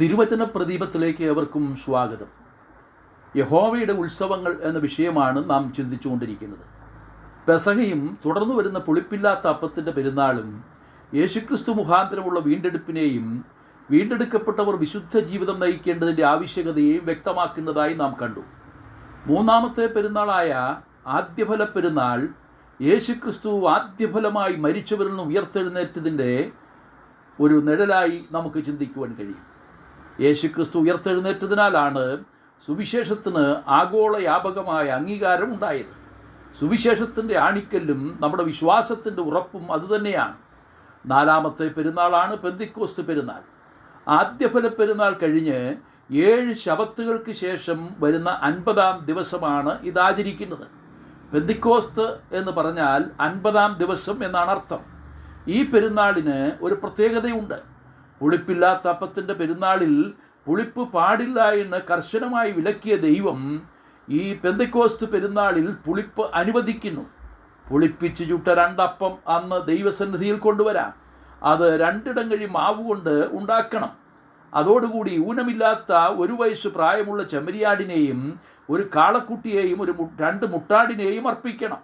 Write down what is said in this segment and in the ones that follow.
തിരുവചന പ്രദീപത്തിലേക്ക് ഏവർക്കും സ്വാഗതം. യഹോവയുടെ ഉത്സവങ്ങൾ എന്ന വിഷയമാണ് നാം ചിന്തിച്ചുകൊണ്ടിരിക്കുന്നത്. പെസഹയും തുടർന്നു വരുന്ന പുളിപ്പില്ലാത്ത അപ്പത്തിന്റെ പെരുന്നാളും യേശുക്രിസ്തു മുഖാന്തരമുള്ള വീണ്ടെടുപ്പിനെയും വീണ്ടെടുക്കപ്പെട്ടവർ വിശുദ്ധ ജീവിതം നയിക്കേണ്ടതിന്റെ ആവശ്യകതയെയും വ്യക്തമാക്കുന്നതായി നാം കണ്ടു. മൂന്നാമത്തെ പെരുന്നാളായ ആദ്യഫല പെരുന്നാൾ യേശുക്രിസ്തു ആദ്യഫലമായി മരിച്ചവരിൽ നിന്ന് ഉയർത്തെഴുന്നേറ്റതിന്റെ ഒരു നിഴലായി നമുക്ക് ചിന്തിക്കുവാൻ കഴിയും. യേശുക്രിസ്തു ഉയർത്തെഴുന്നേറ്റതിനാലാണ് സുവിശേഷത്തിന് ആഗോള വ്യാപകമായ അംഗീകാരം ഉണ്ടായത്. സുവിശേഷത്തിന്റെ ആണിക്കല്ലും നമ്മുടെ വിശ്വാസത്തിന്റെ ഉറപ്പും അതുതന്നെയാണ്. നാലാമത്തെ പെരുന്നാളാണ് പെന്തിക്കോസ്ത് പെരുന്നാൾ. ആദ്യഫല പെരുന്നാൾ കഴിഞ്ഞ് ഏഴ് ശബത്തുകൾക്ക് ശേഷം വരുന്ന അൻപതാം ദിവസമാണ് ഇതാചരിക്കുന്നത്. പെന്തിക്കോസ്ത് എന്ന് പറഞ്ഞാൽ അൻപതാം ദിവസം എന്നാണ് അർത്ഥം. ഈ പെരുന്നാളിന് ഒരു പ്രത്യേകതയുണ്ട്. പുളിപ്പില്ലാത്ത അപ്പത്തിന്റെ പെരുന്നാളിൽ പുളിപ്പ് പാടില്ല എന്ന് കർശനമായി വിലക്കിയ ദൈവം ഈ പെന്തക്കോസ്ത് പെരുന്നാളിൽ പുളിപ്പ് അനുവദിക്കുന്നു. പുളിപ്പിച്ച് ചുട്ട രണ്ടപ്പം അന്ന് ദൈവസന്നിധിയിൽ കൊണ്ടുവരാം. അത് രണ്ടിടം കഴി മാവ് കൊണ്ട് ഉണ്ടാക്കണം. അതോടുകൂടി ഊനമില്ലാത്ത ഒരു വയസ്സ് പ്രായമുള്ള ചെമ്മരിയാടിനെയും ഒരു കാളക്കുട്ടിയെയും ഒരു രണ്ട് മുട്ടാടിനെയും അർപ്പിക്കണം.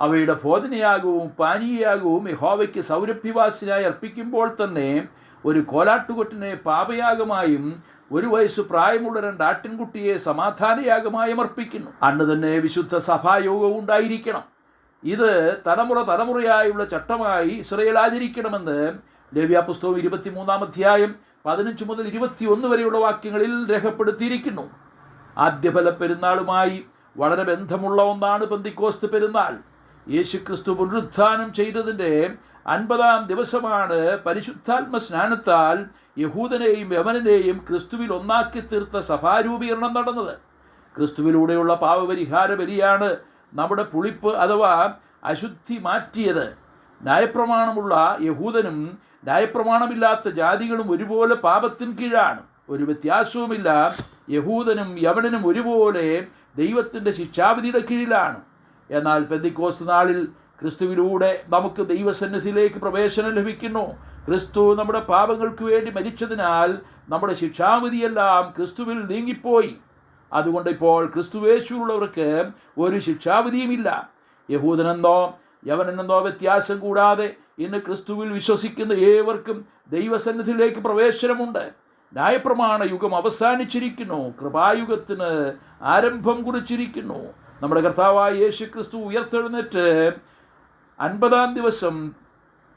അവയുടെ ഭോജനയാകവും പാനീയയാകവും യഹോവയ്ക്ക് സൗരഭ്യവാസിനായി അർപ്പിക്കുമ്പോൾ തന്നെ ഒരു കോലാട്ടുകൊറ്റിനെ പാപയാഗമായും ഒരു വയസ്സ് പ്രായമുള്ള രണ്ട് ആട്ടിൻകുട്ടിയെ സമാധാനയാഗമായും അർപ്പിക്കുന്നു. അന്ന് തന്നെ വിശുദ്ധ സഭായോഗവും ഉണ്ടായിരിക്കണം. ഇത് തലമുറ തലമുറയായുള്ള ചട്ടമായി ഇസ്രയേൽ ആചരിക്കണമെന്ന് ലവ്യാപുസ്തകം ഇരുപത്തിമൂന്നാം അധ്യായം പതിനഞ്ച് മുതൽ ഇരുപത്തിയൊന്ന് വരെയുള്ള വാക്യങ്ങളിൽ രേഖപ്പെടുത്തിയിരിക്കുന്നു. ആദ്യഫല പെരുന്നാളുമായി വളരെ ബന്ധമുള്ള ഒന്നാണ് പെന്തിക്കോസ്ത് പെരുന്നാൾ. യേശുക്രിസ്തു പുനരുദ്ധാനം ചെയ്തതിന്റെ അൻപതാം ദിവസമാണ് പരിശുദ്ധാത്മ സ്നാനത്താൽ യഹൂദനെയും യമനെയും ക്രിസ്തുവിൽ ഒന്നാക്കി തീർത്ത സഭാരൂപീകരണം നടന്നത്. ക്രിസ്തുവിലൂടെയുള്ള പാവപരിഹാര ബലിയാണ് നമ്മുടെ പുളിപ്പ് അഥവാ അശുദ്ധി മാറ്റിയത്. ന്യായപ്രമാണമുള്ള യഹൂദനും ന്യായപ്രമാണമില്ലാത്ത ജാതികളും ഒരുപോലെ പാപത്തിൻ കീഴാണ്. ഒരു വ്യത്യാസവുമില്ല യഹൂദനും യവനനും ഒരുപോലെ ദൈവത്തിന്റെ ശിക്ഷാവിധിയുടെ കീഴിലാണ്. എന്നാൽ പെന്തിക്കോസ് നാളിൽ ക്രിസ്തുവിലൂടെ നമുക്ക് ദൈവസന്നിധിയിലേക്ക് പ്രവേശനം ലഭിക്കുന്നു. ക്രിസ്തു നമ്മുടെ പാപങ്ങൾക്ക് വേണ്ടി മരിച്ചതിനാൽ നമ്മുടെ ശിക്ഷാവിധിയെല്ലാം ക്രിസ്തുവിൽ നീങ്ങിപ്പോയി. അതുകൊണ്ട് ഇപ്പോൾ ക്രിസ്തുവേശുള്ളവർക്ക് ഒരു ശിക്ഷാവിധിയുമില്ല. യഹൂദനെന്നോ യവനെന്നോ വ്യത്യാസം കൂടാതെ ഇന്ന് ക്രിസ്തുവിൽ വിശ്വസിക്കുന്ന ഏവർക്കും ദൈവസന്നിധിയിലേക്ക് പ്രവേശനമുണ്ട്. ന്യായപ്രമാണ യുഗം അവസാനിച്ചിരിക്കുന്നു. കൃപായുഗത്തിന് ആരംഭം കുറിച്ചിരിക്കുന്നു. നമ്മുടെ കർത്താവായ യേശു ക്രിസ്തു ഉയർത്തെഴുന്നേറ്റ് അൻപതാം ദിവസം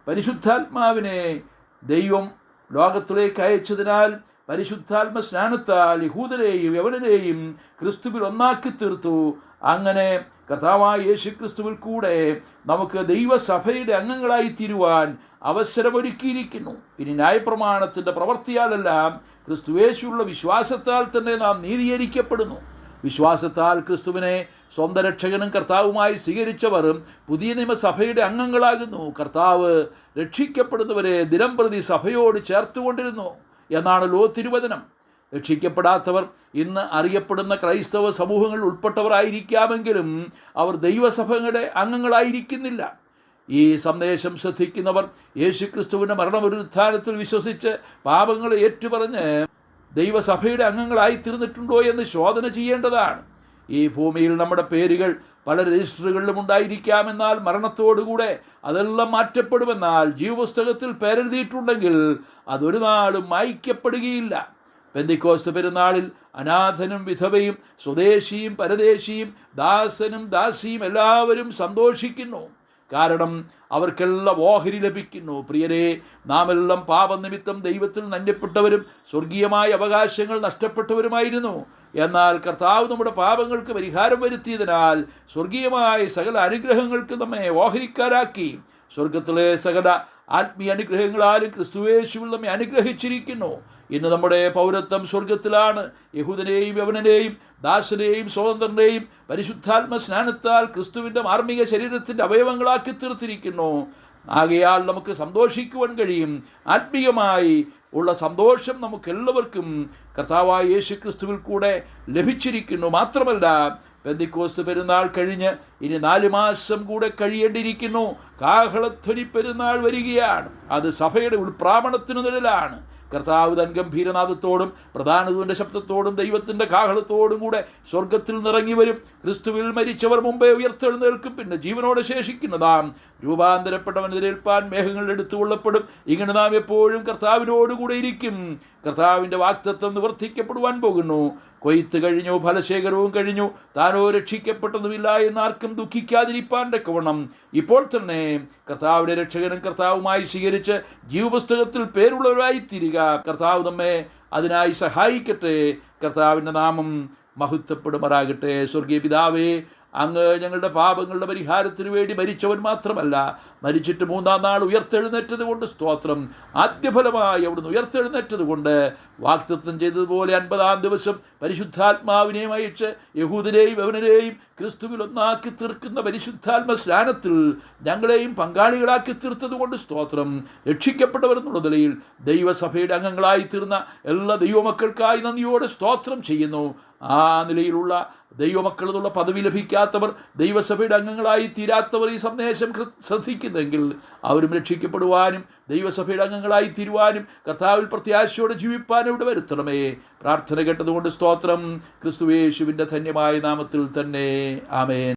പരിശുദ്ധാത്മാവിനെ ദൈവം ലോകത്തിലേക്ക് അയച്ചതിനാൽ പരിശുദ്ധാത്മ സ്നാനത്താൽ യഹൂദരെയും യവനരെയും ക്രിസ്തുവിൽ ഒന്നാക്കി തീർത്തു. അങ്ങനെ കർത്താവായ യേശു ക്രിസ്തുവിൽ കൂടെ നമുക്ക് ദൈവസഭയുടെ അംഗങ്ങളായി തീരുവാൻ അവസരമൊരുക്കിയിരിക്കുന്നു. ഇനി ന്യായപ്രമാണത്തിന്റെ പ്രവൃത്തിയാലെല്ലാം ക്രിസ്തുവേശുള്ള വിശ്വാസത്താൽ തന്നെ നാം നീതീകരിക്കപ്പെടുന്നു. വിശ്വാസത്താൽ ക്രിസ്തുവിനെ സ്വന്തം രക്ഷകനും കർത്താവുമായി സ്വീകരിച്ചവർ പുതിയ നിയമസഭയുടെ അംഗങ്ങളാകുന്നു. കർത്താവ് രക്ഷിക്കപ്പെടുന്നവരെ ദിനംപ്രതി സഭയോട് ചേർത്തുകൊണ്ടിരുന്നു എന്നാണ് ലോ തിരുവചനം രക്ഷിക്കപ്പെടാത്തവർ ഇന്ന് അറിയപ്പെടുന്ന ക്രൈസ്തവ സമൂഹങ്ങളിൽ ഉൾപ്പെട്ടവരായിരിക്കാമെങ്കിലും അവർ ദൈവസഭയുടെ അംഗങ്ങളായിരിക്കുന്നില്ല. ഈ സന്ദേശം ശ്രദ്ധിക്കുന്നവർ യേശുക്രിസ്തുവിന്റെ ഉദ്ധാരത്തിൽ വിശ്വസിച്ച് പാപങ്ങളെ ഏറ്റുപറഞ്ഞ് ദൈവസഭയുടെ അംഗങ്ങളായി തീർന്നിട്ടുണ്ടോ എന്ന് ശോധന ചെയ്യേണ്ടതാണ്. ഈ ഭൂമിയിൽ നമ്മുടെ പേരുകൾ പല രജിസ്റ്ററുകളിലും ഉണ്ടായിരിക്കാമെന്നാൽ മരണത്തോടുകൂടെ അതെല്ലാം മാറ്റപ്പെടുമെന്നാൽ ജീവപുസ്തകത്തിൽ പേരെഴുതിയിട്ടുണ്ടെങ്കിൽ അതൊരു നാളും മായ്ക്കപ്പെടുകയില്ല. പെന്തിക്കോസ്ത് പെരുന്നാളിൽ അനാഥനും വിധവയും സ്വദേശിയും പരദേശിയും ദാസനും ദാസിയും എല്ലാവരും സന്തോഷിക്കുന്നു. കാരണം അവർക്കെല്ലാം ഓഹരി ലഭിക്കുന്നു. പ്രിയരെ നാമെല്ലാം പാപനിമിത്തം ദൈവത്തിൽ നന്യപ്പെട്ടവരും സ്വർഗീയമായ അവകാശങ്ങൾ നഷ്ടപ്പെട്ടവരുമായിരുന്നു. എന്നാൽ കർത്താവ് നമ്മുടെ പാപങ്ങൾക്ക് പരിഹാരം വരുത്തിയതിനാൽ സ്വർഗീയമായ സകല അനുഗ്രഹങ്ങൾക്ക് നമ്മെ ഓഹരിക്കാരാക്കി. സ്വർഗത്തിലെ സകല ആത്മീയ അനുഗ്രഹങ്ങളാലും ക്രിസ്തുവേശുവിൽ നമ്മെ അനുഗ്രഹിച്ചിരിക്കുന്നു. ഇന്ന് നമ്മുടെ പൗരത്വം സ്വർഗത്തിലാണ് യഹൂദനെയും യവനനെയും ദാസനെയും സ്വതന്ത്രനെയും പരിശുദ്ധാത്മ സ്നാനത്താൽ ക്രിസ്തുവിന്റെ മാർമിക ശരീരത്തിന്റെ അവയവങ്ങളാക്കി തീർത്തിരിക്കുന്നു. ആകയാൽ നമുക്ക് സന്തോഷിക്കുവാൻ കഴിയും. ആത്മീയമായി ഉള്ള സന്തോഷം നമുക്കെല്ലാവർക്കും കർത്താവായ യേശു ക്രിസ്തുവിൽ കൂടെ ലഭിച്ചിരിക്കുന്നു. മാത്രമല്ല പെന്തിക്കോസ് പെരുന്നാൾ കഴിഞ്ഞ് ഇനി നാല് മാസം കൂടെ കഴിയേണ്ടിയിരിക്കുന്നു. കാഹളധ്വനി പെരുന്നാൾ വരികയാണ്. അത് സഭയുടെ ഉൾപ്രാവണത്തിനു നിഴലാണ്. കർത്താവ് തൻ ഗംഭീരനാഥത്തോടും പ്രധാനതുവിന്റെ ശബ്ദത്തോടും ദൈവത്തിന്റെ കാഹളത്തോടും കൂടെ സ്വർഗത്തിൽ നിറങ്ങി വരും. ക്രിസ്തുവിൽ മരിച്ചവർ മുമ്പേ ഉയർത്തെഴുന്നേൽക്കും. പിന്നെ ജീവനോടെ ശേഷിക്കുന്നതാം. രൂപാന്തരപ്പെട്ടവനെതിരേൽപ്പാൻ മേഘങ്ങൾ എടുത്തുകൊള്ളപ്പെടും ഇങ്ങനെ നാം എപ്പോഴും കർത്താവിനോടുകൂടെ ഇരിക്കും. കർത്താവിന്റെ വാക്തത്വം നിവർത്തിക്കപ്പെടുവാൻ പോകുന്നു. കൊയ്ത്ത് കഴിഞ്ഞു ഫലശേഖരവും കഴിഞ്ഞു. താനോ രക്ഷിക്കപ്പെട്ടതുമില്ല എന്ന് ആർക്കും ദുഃഖിക്കാതിരിപ്പാൻ തക്കവണ്ണം. ഇപ്പോൾ തന്നെ കർത്താവിനെ രക്ഷകനും കർത്താവുമായി സ്വീകരിച്ച് ജീവപുസ്തകത്തിൽ പേരുള്ളവരായി തീരുക കർത്താവ് നമ്മെ അതിനായി സഹായിക്കട്ടെ. കർത്താവിന്റെ നാമം മഹത്വപ്പെടുമാറാകട്ടെ. സ്വർഗീയ പിതാവേ അങ്ങ് ഞങ്ങളുടെ പാപങ്ങളുടെ പരിഹാരത്തിന് വേണ്ടി മരിച്ചവൻ മാത്രമല്ല മരിച്ചിട്ട് മൂന്നാം നാൾ ഉയർത്തെഴുന്നേറ്റത് കൊണ്ട് സ്തോത്രം. ആദ്യഫലമായി അവിടുന്ന് ഉയർത്തെഴുന്നേറ്റത് കൊണ്ട് വാക്തത്വം ചെയ്തതുപോലെ അൻപതാം ദിവസം പരിശുദ്ധാത്മാവിനെയും അയച്ച് യഹൂദരെയും യവനരെയും ക്രിസ്തുവിൽ ഒന്നാക്കി തീർക്കുന്ന പരിശുദ്ധാത്മ സ്നാനത്തിൽ ഞങ്ങളെയും പങ്കാളികളാക്കി തീർത്തത് കൊണ്ട് സ്തോത്രം. രക്ഷിക്കപ്പെട്ടവരെന്നുള്ള നിലയിൽ ദൈവസഭയുടെ അംഗങ്ങളായി തീർന്ന എല്ലാ ദൈവമക്കൾക്കായി നന്ദിയോടെ സ്തോത്രം ചെയ്യുന്നു. ആ നിലയിലുള്ള ദൈവമക്കൾ എന്നുള്ള പദവി ലഭിക്കാത്തവർ ദൈവസഭയുടെ അംഗങ്ങളായി തീരാത്തവർ ഈ സന്ദേശം ശ്രദ്ധിക്കുന്നെങ്കിൽ അവരും രക്ഷിക്കപ്പെടുവാനും ദൈവസഭയുടെ അംഗങ്ങളായി തീരുവാനും കർത്താവിൽ പ്രത്യാശയോടെ ജീവിപ്പാനും ഇവിടെ വരുത്തണമേ. പ്രാർത്ഥന കേട്ടതുകൊണ്ട് സ്തോത്രം. ക്രിസ്തുവേശുവിന്റെ ധന്യമായ നാമത്തിൽ തന്നെ. ആമേൻ.